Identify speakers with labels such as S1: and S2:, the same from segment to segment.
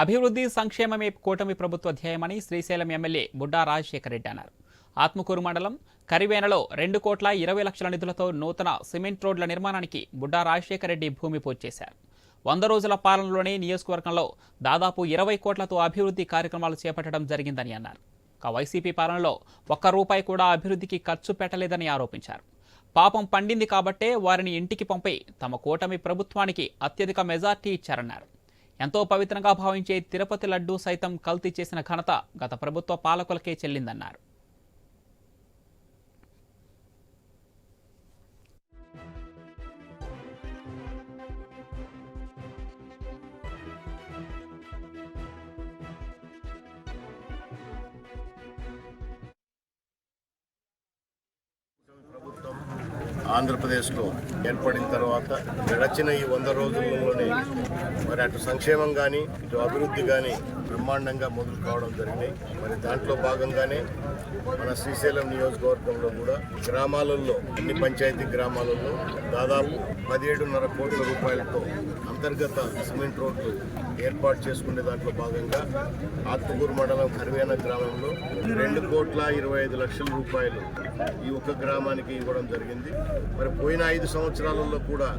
S1: అభివృద్ధి సంక్షేమమే కూటమి ప్రభుత్వ ధ్యేయమని శ్రీశైలం ఎమ్మెల్యే బుడ్డా రాజశేఖర రెడ్డి అన్నారు. ఆత్మకూరు మండలం కరివేనలో రెండు కోట్ల ఇరవై లక్షల నిధులతో నూతన సిమెంట్ రోడ్ల నిర్మాణానికి బుడ్డా రాజశేఖర రెడ్డి భూమి పూజ చేశారు. వంద రోజుల పాలనలోనే నియోజకవర్గంలో దాదాపు ఇరవై కోట్లతో అభివృద్ధి కార్యక్రమాలు చేపట్టడం జరిగిందని అన్నారు. ఇక వైసీపీ పాలనలో ఒక్క రూపాయి కూడా అభివృద్ధికి ఖర్చు పెట్టలేదని ఆరోపించారు. పాపం పండింది కాబట్టే వారిని ఇంటికి పంపి తమ కూటమి ప్రభుత్వానికి అత్యధిక మెజార్టీ ఇచ్చారన్నారు. ఎంతో పవిత్రంగా భావించే తిరుపతి లడ్డూ సైతం కల్తీ చేసిన ఘనత గత ప్రభుత్వ పాలకులకే చెల్లిందన్నారు.
S2: ఆంధ్రప్రదేశ్లో ఏర్పడిన తర్వాత గడచిన ఈ వంద రోజుల్లోనే మరి అటు సంక్షేమం కానీ ఇటు అభివృద్ధి కానీ బ్రహ్మాండంగా మొదలు కావడం జరిగింది మరి దాంట్లో భాగంగానే మన శ్రీశైలం నియోజకవర్గంలో కూడా గ్రామాలలో అన్ని పంచాయతీ గ్రామాలలో దాదాపు పదిహేడున్నర కోట్ల రూపాయలతో అంతర్గత సిమెంట్ రోడ్లు ఏర్పాటు చేసుకునే దాంట్లో భాగంగా ఆత్మకూరు మండలం కరివేన గ్రామంలో రెండు కోట్ల ఇరవై ఐదు లక్షల రూపాయలు ఈ ఒక్క గ్రామానికి ఇవ్వడం జరిగింది. మరి పోయిన ఐదు సంవత్సరాలలో కూడా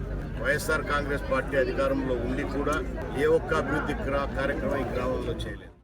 S2: వైఎస్ఆర్ కాంగ్రెస్ పార్టీ అధికారంలో ఉండి కూడా ఏ ఒక్క అభివృద్ధి కార్యక్రమం ఈ గ్రామంలో చేయలేదు.